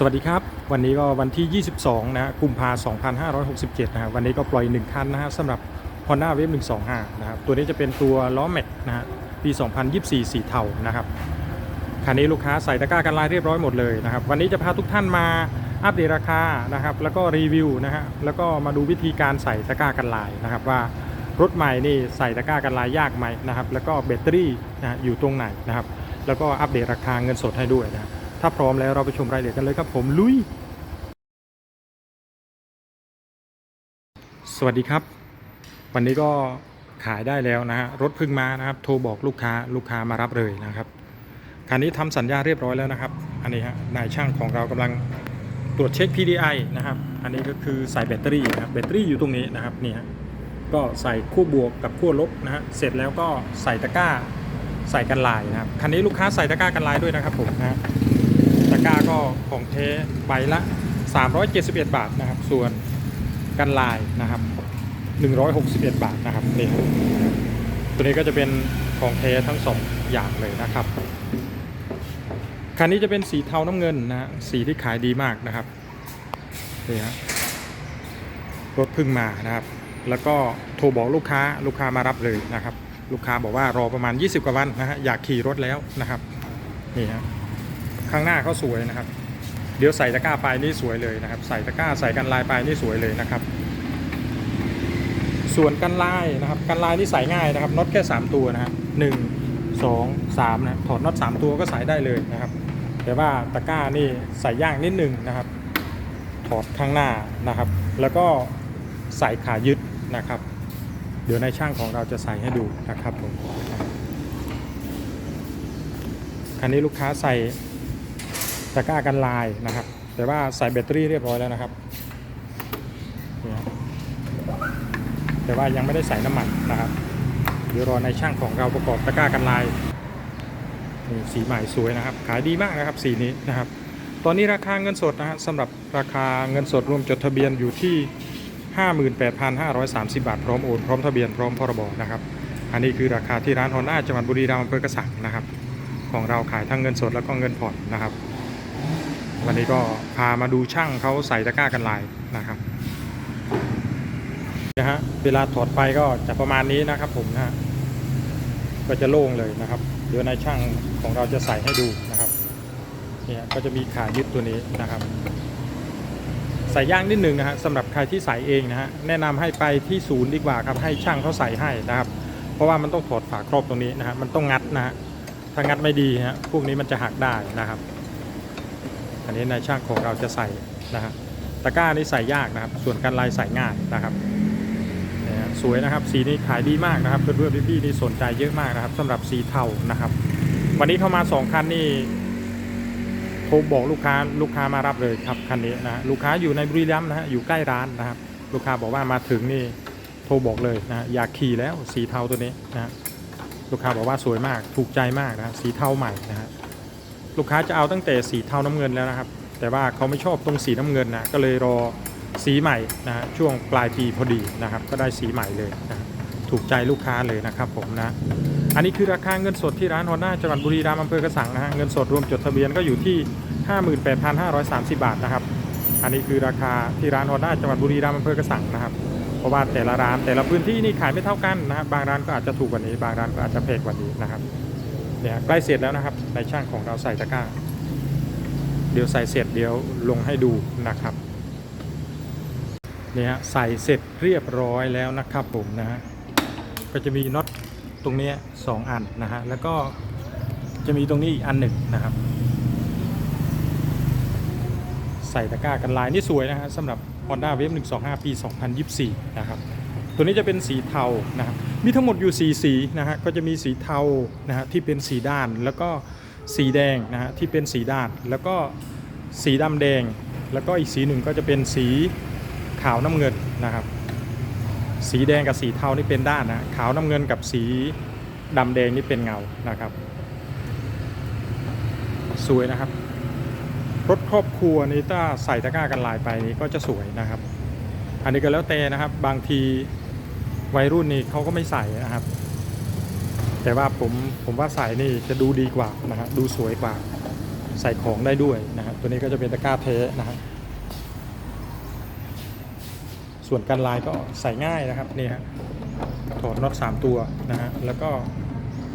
สวัสดีครับ วันนี้ก็วันที่ 22 นะฮะกุมภา2567 นะฮะวันนี้ก็ปล่อย 1 คันนะฮะสำหรับ Honda Wave 125 นะครับ ตัวนี้จะเป็นตัวล้อแม็กนะฮะปี 2024 สีเทานะครับ คันนี้ลูกค้าใส่ตะกร้ากันลายเรียบร้อยหมดเลยนะครับ วันนี้จะพาทุกท่านมาอัปเดตราคานะครับ แล้วก็รีวิวนะฮะ แล้วก็มาดูวิธีการใส่ตะกร้ากันลายนะครับ ว่ารถใหม่นี่ใส่ตะกร้ากันลายยากไหมนะครับ แล้วก็แบตเตอรี่นะฮะอยู่ตรงไหนนะครับ แล้วก็อัปเดตราคาเงินสดให้ด้วยนะ ถ้าพร้อมแล้วเราไปชมรายละเอียดกันเลยครับผมลุย สวัสดีครับ วันนี้ก็ขายได้แล้วนะฮะรถพึ่งมานะครับ โทรบอกลูกค้าลูกค้ามารับเลยนะครับคันนี้ทำสัญญาเรียบร้อยแล้วนะครับ อันนี้ฮะนายช่างของเรากำลังตรวจเช็ค PDI นะครับ อันนี้ก็คือใส่แบตเตอรี่นะครับแบตเตอรี่อยู่ตรงนี้นะครับนี่ฮะก็ใส่ขั้วบวกกับขั้วลบนะฮะเสร็จแล้วก็ใส่ตะกร้าใส่กันลายนะครับคันนี้ลูกค้าใส่ตะกร้ากันลายด้วยนะครับผมนะ ก้าก็ของเทใบละ 371 บาทนะครับ ส่วนกันลายนะครับ 161 บาทนะครับนี่ครับตัวนี้ก็จะเป็นของเททั้งสองอย่างเลยนะครับคันนี้จะเป็นสีเทาน้ำเงินนะฮะสีที่ขายดีมากนะครับนี่ฮะรถพึ่งมานะครับ แล้วก็โทรบอกลูกค้าลูกค้ามารับเลยนะครับ ลูกค้าบอกว่ารอประมาณ 20 กว่าวันนะฮะอยากขี่รถแล้วนะครับนี่ฮะ ข้างหน้าเขาสวยนะครับ เดี๋ยวใส่ตะกร้าปลายนี่สวยเลยนะครับ ใส่ตะกร้าใส่กันลายปลายนี่สวยเลยนะครับ ส่วนกันลายนะครับกันลายนี่ใส่ง่ายนะครับน็อตแค่ 3 ตัวนะฮะหนึ่งสองสามนะถอดน็อต3ตัวก็ใส่ได้เลยนะครับ แต่ว่าตะกร้านี่ใส่ยากนิดนึงนะครับ ถอดข้างหน้านะครับ แล้วก็ใส่ขายึดนะครับ เดี๋ยวในช่างของเราจะใส่ให้ดูนะครับผมคันนี้ลูกค้าใส่ ตะกร้ากันลายนะครับ แต่ว่าใส่แบตเตอรี่เรียบร้อยแล้วนะครับ แต่ว่ายังไม่ได้ใส่น้ำมันนะครับ เดี๋ยวรอในช่างของเราประกอบตะกร้ากันลายนี่สีใหม่สวยนะครับ ขายดีมากนะครับสีนี้นะครับ ตอนนี้ราคาเงินสดนะฮะสำหรับราคาเงินสดรวมจดทะเบียนอยู่ที่ 58,530 บาท พร้อมโอนพร้อมทะเบียนพร้อมพรบนะครับ อันนี้คือราคาที่ร้านฮอนด้าจังหวัดบุรีรัมย์อำเภอกระสังนะครับ ของเราขายทั้งเงินสดแล้วก็เงินผ่อนนะครับ วันนี้ก็พามาดูช่างเขาใส่ตะกร้ากันลายนะครับนะฮะเวลาถอดไปก็จะประมาณนี้นะครับ ผมนะฮะก็จะโล่งเลยนะครับ เดี๋ยวนายช่างของเราจะใส่ให้ดูนะครับเนี่ยก็จะมีขายึดตัวนี้นะครับ ใส่ย่างนิดหนึ่งนะฮะสำหรับใครที่ใส่เองนะฮะแนะนำให้ไปที่ศูนย์ดีกว่าครับให้ช่างเขาใส่ให้นะครับ เพราะว่ามันต้องถอดฝาครอบตรงนี้นะฮะมันต้องงัดนะฮะถ้างัดไม่ดีฮะพวกนี้มันจะหักได้นะครับ อันนี้นายช่างของเราจะใส่นะฮะตะกร้านี่ใส่ยากนะครับ ส่วนกันลายใส่ง่ายนะครับสวยนะครับ สีนี้ขายดีมากนะครับ เพื่อนๆพี่ๆนี่สนใจเยอะมากนะครับสำหรับสีเทานะครับ วันนี้เข้ามาสองคันนี่โทรบอกลูกค้าลูกค้ามารับเลยครับคันนี้นะลูกค้าอยู่ในบุรีรัมย์นะฮะอยู่ใกล้ร้านนะครับ ลูกค้าบอกว่ามาถึงนี่โทรบอกเลยนะอยากขี่แล้วสีเทาตัวนี้นะลูกค้าบอกว่าสวยมากถูกใจมากนะสีเทาใหม่นะฮะ ลูกค้าจะเอาตั้งแต่สีเทาน้ำเงินแล้วนะครับ แต่ว่าเขาไม่ชอบตรงสีน้ำเงินนะก็เลยรอสีใหม่นะฮะช่วงปลายปีพอดีนะครับ ก็ได้สีใหม่เลยนะถูกใจลูกค้าเลยนะครับผมนะอันนี้คือราคาเงินสดที่ร้านฮอนด้าจังหวัดบุรีรัมย์อำเภอกระสังนะฮะเงินสดรวมจดทะเบียนก็อยู่ที่ 58,530 บาทนะครับ อันนี้คือราคาที่ร้านฮอนด้าจังหวัดบุรีรัมย์อำเภอกระสังนะครับเพราะว่าแต่ละร้านแต่ละพื้นที่นี่ขายไม่เท่ากันนะครับบางร้านก็อาจจะถูกกว่านี้ บางร้านก็อาจจะแพงกว่านี้นะครับ เนี่ยใกล้เสร็จแล้วนะครับในช่างของเราใส่ตะกร้า เดี๋ยวใส่เสร็จเดี๋ยวลงให้ดูนะครับเนี่ยใส่เสร็จเรียบร้อยแล้วนะครับผมนะฮะก็จะมีน็อตตรงนี้สองอันนะฮะแล้วก็จะมีตรงนี้อีกอันหนึ่งนะครับ ใส่ตะกร้ากันลายนี่สวยนะฮะสำหรับ Honda Wave 125 ปี 2024 นะครับ ตัวนี้จะเป็นสีเทานะครับ มีทั้งหมดอยู่สีสีนะฮะก็จะมีสีเทานะฮะที่เป็นสีด้าน แล้วก็สีแดงนะฮะที่เป็นสีด้าน แล้วก็สีดำแดง แล้วก็อีกสีหนึ่งก็จะเป็นสีขาวน้ำเงินนะครับ สีแดงกับสีเทานี่เป็นด้านนะขาวน้ำเงินกับสีดำแดงนี่เป็นเงานะครับ สวยนะครับ รถครอบครัวนี่ถ้าใส่ตะกร้ากันลายไปนี่ก็จะสวยนะครับ อันนี้ก็แล้วแต่นะครับบางที วัยรุ่นนี่เขาก็ไม่ใส่นะครับ แต่ว่าผมผมว่าใส่นี่จะดูดีกว่านะฮะดูสวยกว่า ใส่ของได้ด้วยนะครับตัวนี้ก็จะเป็นตะกร้าเทนะครับส่วนกันลายก็ใส่ง่ายนะครับนี่ฮะถอดน็อต3ตัวนะฮะแล้วก็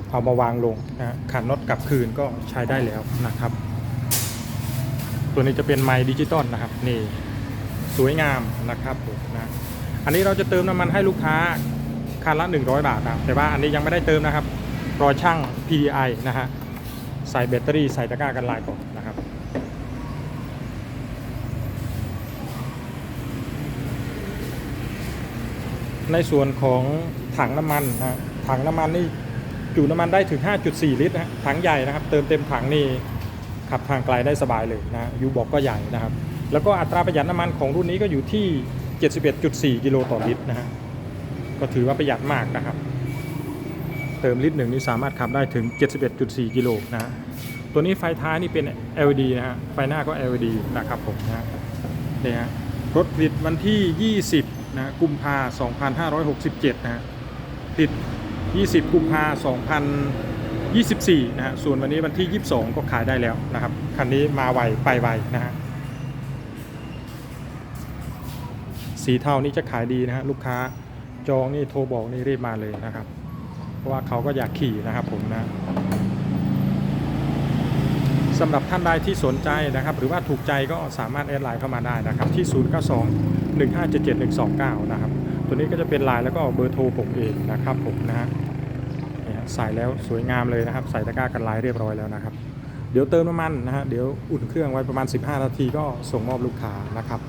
เอามาวางลงนะฮะขันน็อตกลับคืนก็ใช้ได้แล้วนะครับ ตัวนี้จะเป็นไม้ดิจิตอลนะครับนี่สวยงามนะครับผมนะ อันนี้เราจะเติมน้ำมันให้ลูกค้าคันละ 100 บาทนะแต่ว่าอันนี้ยังไม่ได้เติมนะครับ รอช่าง PDI นะฮะ ใส่แบตเตอรี่ใส่ตะกร้ากันลายก่อนนะครับ ในส่วนของถังน้ำมันนะถังน้ำมันนี่จุน้ำมันได้ถึง 5.4 ลิตรนะถังใหญ่นะครับ เติมเต็มถังนี่ขับทางไกลได้สบายเลยนะฮะยูบอกก็ใหญ่นะครับ แล้วก็อัตราประหยัดน้ำมันของรุ่นนี้ก็อยู่ที่ 71.4 กิโลต่อลิตรนะฮะ ก็ถือว่าประหยัดมากนะครับ เติมลิตรหนึ่งนี่สามารถขับได้ถึง 71.4 กิโลนะฮะ ตัวนี้ไฟท้ายนี่เป็น LED นะฮะ ไฟหน้าก็ LED นะครับผมนะฮะนี่ฮะ รถผลิตวันที่ 20 นะกุมภา2567 นะฮะผลิต 20 กุมภา2024 นะฮะ ส่วนวันนี้วันที่ 22 ก็ขายได้แล้วนะครับ คันนี้มาไวไปไวนะฮะ สีเทานี่จะขายดีนะฮะลูกค้าจองนี่โทรบอกนี่รีบมาเลยนะครับ เพราะว่าเขาก็อยากขี่นะครับผมนะสำหรับท่านใดที่สนใจนะครับ หรือว่าถูกใจก็สามารถแอดไลน์เข้ามาได้นะครับ ที่ 092 157 129 นะครับ ตัวนี้ก็จะเป็นไลน์แล้วก็เบอร์โทรผมเองนะครับผมนะฮะใส่แล้วสวยงามเลยนะครับ ใส่ตะกร้ากันลายเรียบร้อยแล้วนะครับ เดี๋ยวเติมน้ำมันนะฮะเดี๋ยวอุ่นเครื่องไว้ประมาณ 15 นาทีก็ส่งมอบลูกค้านะครับ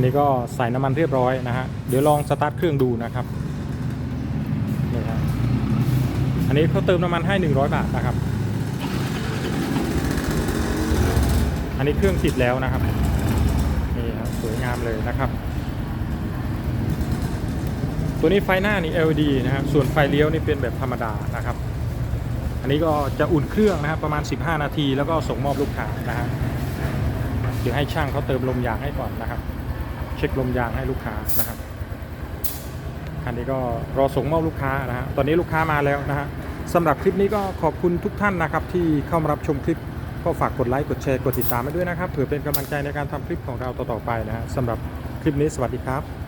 นนี้ก็ใส่น้ำมันเรียบร้อยนะฮะ เดี๋ยวลองสตาร์ทเครื่องดูนะครับนี่ฮะอันนี้เขาเติมน้ำมันให้ 100 บาทนะครับ อันนี้เครื่องติดแล้วนะครับ นี่ครับสวยงามเลยนะครับ ตัวนี้ไฟหน้านี่ LED นะครับ ส่วนไฟเลี้ยวนี่เป็นแบบธรรมดานะครับ อันนี้ก็จะอุ่นเครื่องนะครับประมาณ 15 นาที แล้วก็ส่งมอบลูกค้านะฮะเดี๋ยวให้ช่างเขาเติมลมยางให้ก่อนนะครับ เช็คลมยางให้ลูกค้านะครับอันนี้ก็รอส่งมอบลูกค้านะฮะตอนนี้ลูกค้ามาแล้วนะฮะสำหรับคลิปนี้ก็ขอบคุณทุกท่านนะครับ ที่เข้ามารับชมคลิปก็ฝากกดไลค์กดแชร์กดติดตามมาด้วยนะครับเพื่อเป็นกำลังใจในการทำคลิปของเราต่อๆไปนะฮะสำหรับคลิปนี้สวัสดีครับ